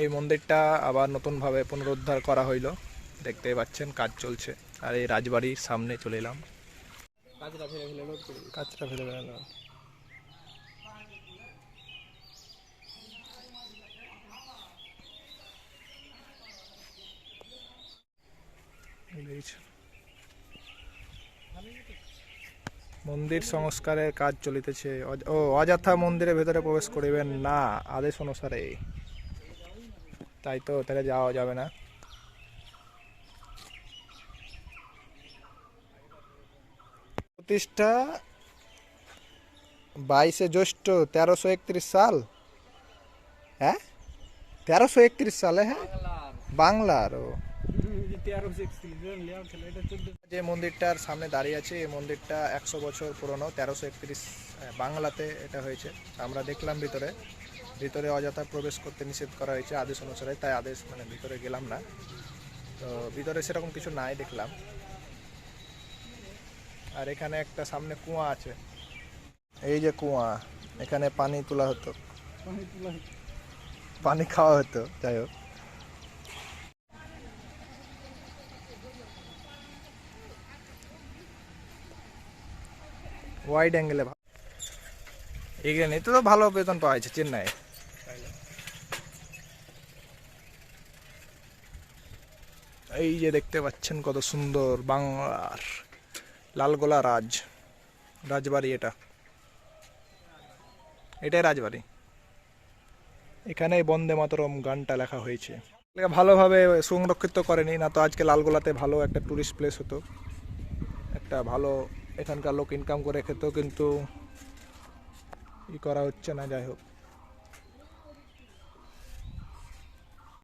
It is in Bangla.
এই মন্দিরটা আবার নতুনভাবে পুনরুদ্ধার করা হইল। দেখতে পাচ্ছেন কাজ চলছে। আর এই রাজবাড়ির সামনে চলে এলাম। কাজটা ফেলে ফেলে মন্দির সংস্কারের কাজ চলিতেছে। ও অযথা মন্দিরের ভেতরে প্রবেশ করিবেন না আদেশ অনুসারে। তাই তো, তাহলে যাওয়া যাবে না। প্রতিষ্ঠা বাইশে জ্যৈষ্ঠ তেরোশো একত্রিশ সাল। হ্যাঁ? তেরোশো একত্রিশ সালে হ্যাঁ? বাংলার, ও। যে মন্দিরটার সামনে দাঁড়িয়ে আছে, এই মন্দিরটা একশো বছর পুরনো, তেরোশো একত্রিশ বাংলাতে এটা হয়েছে। আমরা দেখলাম ভিতরে। ভিতরে অযথা প্রবেশ করতে নিষেধ করা হয়েছে আদেশ অনুসারে, তাই আদেশ মানে ভিতরে গেলাম না। তো ভিতরে সেরকম কিছু নাই দেখলাম। আর এখানে একটা সামনে কুয়া আছে। এই যে কুয়া, এখানে পানি তোলা হতো। পানি খাওয়া হতো, যাই হোক। ওয়াইড অ্যাঙ্গেলে এখানে তো ভালো বেতন পাওয়া যাচ্ছে চেন্নাই এই যে দেখতে পাচ্ছেন কত সুন্দর বাংলার লালগোলা রাজ, রাজবাড়ি এটা। এটাই রাজবাড়ি। এখানে বন্দে মাতরম গানটা লেখা হয়েছে। ভালোভাবে সংরক্ষিত করেনি, না তো আজকে লালগোলাতে ভালো একটা টুরিস্ট প্লেস হতো, একটা ভালো এখানকার লোক ইনকাম করে খেত, কিন্তু ই করা হচ্ছে না যাই হোক।